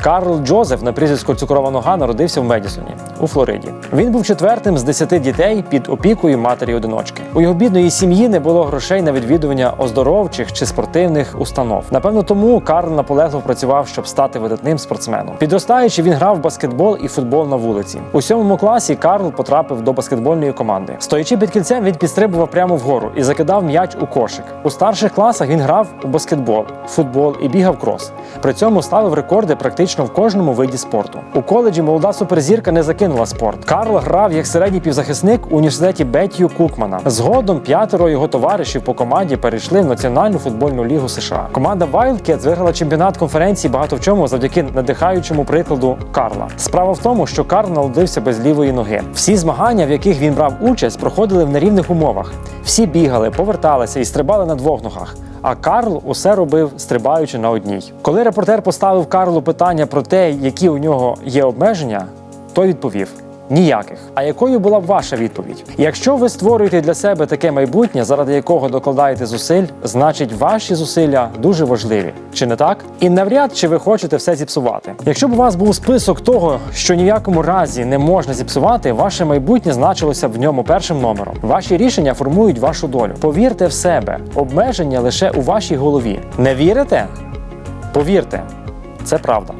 Карл Джозеф на прізвисько цукрова нога народився в Медісоні у Флориді. Він був четвертим з десяти дітей під опікою матері-одиночки. У його бідної сім'ї не було грошей на відвідування оздоровчих чи спортивних установ. Напевно, тому Карл наполегливо працював, щоб стати видатним спортсменом. Підростаючи, він грав в баскетбол і футбол на вулиці. У сьомому класі Карл потрапив до баскетбольної команди. Стоячи під кільцем, він підстрибував прямо вгору і закидав м'яч у кошик. У старших класах він грав у баскетбол, футбол і бігав крос. При цьому ставив рекорди практично в кожному виді спорту. У коледжі молода суперзірка не закинула спорт. Карл грав як середній півзахисник у університеті Беттью Кукмана. Згодом п'ятеро його товаришів по команді перейшли в Національну футбольну лігу США. Команда Wildcats виграла чемпіонат конференції багато в чому завдяки надихаючому прикладу Карла. Справа в тому, що Карл народився без лівої ноги. Всі змагання, в яких він брав участь, проходили в нерівних умовах. Всі бігали, поверталися і стрибали на двох ногах. А Карл усе робив, стрибаючи на одній. Коли репортер поставив Карлу питання про те, які у нього є обмеження, той відповів. Ніяких. А якою була б ваша відповідь? Якщо ви створюєте для себе таке майбутнє, заради якого докладаєте зусиль, значить ваші зусилля дуже важливі, чи не так? І навряд чи ви хочете все зіпсувати. Якщо б у вас був список того, що ні в якому разі не можна зіпсувати, ваше майбутнє значилося б в ньому першим номером. Ваші рішення формують вашу долю. Повірте в себе, обмеження лише у вашій голові. Не вірите? Повірте, це правда.